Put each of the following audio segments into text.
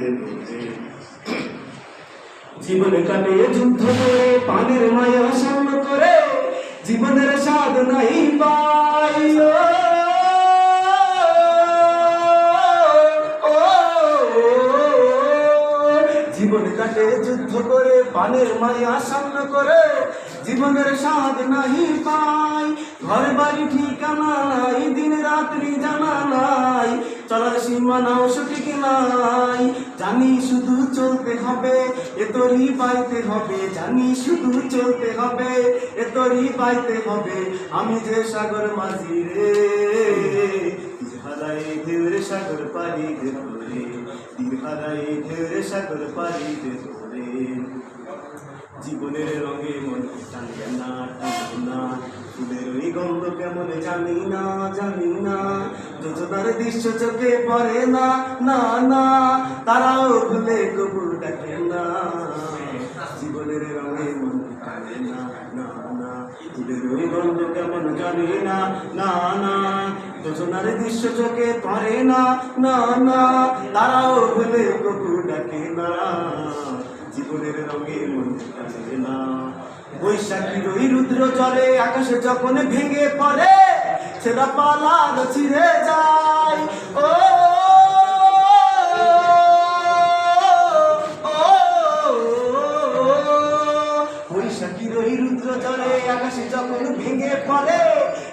দেবে। জীবন কাটে যুদ্ধ করে পানের মায়া সামন করে জীবনের স্বাদ নাই পাই। জীবন কাটে যুদ্ধ করে পানের মায়া সামন করে জীবনের স্বাদ নাহি পাই। ঘর বাড়ি ঠিকানা নাই চলার সীমানাও সঠিক নাই। জানি শুধু চলতে হবে, এ তোরই পাইতে হবে। জানি শুধু চলতে হবে, এ তোরই পাইতে হবে। আমি যে সাগর মাঝি রে হারাই ঢেউরে সাগর পারি দেবে তীর হারাই ঢেউরে সাগর পাড়ি দেবে জীবনের রঙে মন টানবে না ফুলের ওই গন্ধ কেমন জানি না জানি না। যোজনার দৃশ্য চোখে পড়ে না না না, তারাও ভুলে কবু ডাকে না জীবনের রঙে মন টানে না না না। ওই গন্ধ কেমন জানি না না না। যোজনার দৃশ্য চোখে পড়ে না না না, তারাও ভুলে কবু ডাকে না জীবনের রঙে মন টানে না। বৈশাখীর ওই রুদ্র জলে আকাশে যখন ভেঙে পড়ে সেটা পালা ছিঁড়ে যায়। ও বৈশাখীর ওই রুদ্র জলে আকাশে যখন ভেঙে পড়ে,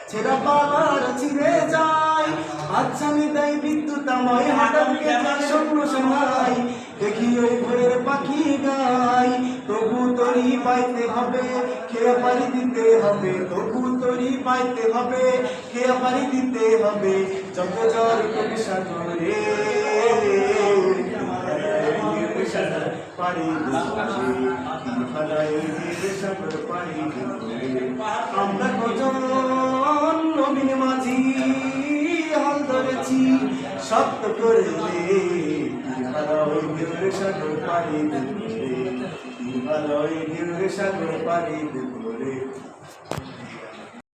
ছেঁড়া পালার ছিঁড়ে যায়। আচ্ছা তাই বিদ্যুৎ আমায় হঠাৎ শূন্য সময় দেখি ওই ভোরের পাখি গাই তবু তরি পাইতে হবে খেয়ে পারি দিতে হবে? তবু তরি পাইতে হবে খেয়ে পারি দিতে হবে? যত জ্বর কবি আমরা কজন মাঝি হাল ধরেছি সত্য করে হারাই ঢেউরে সাগর পাড়ি দেবে হারাই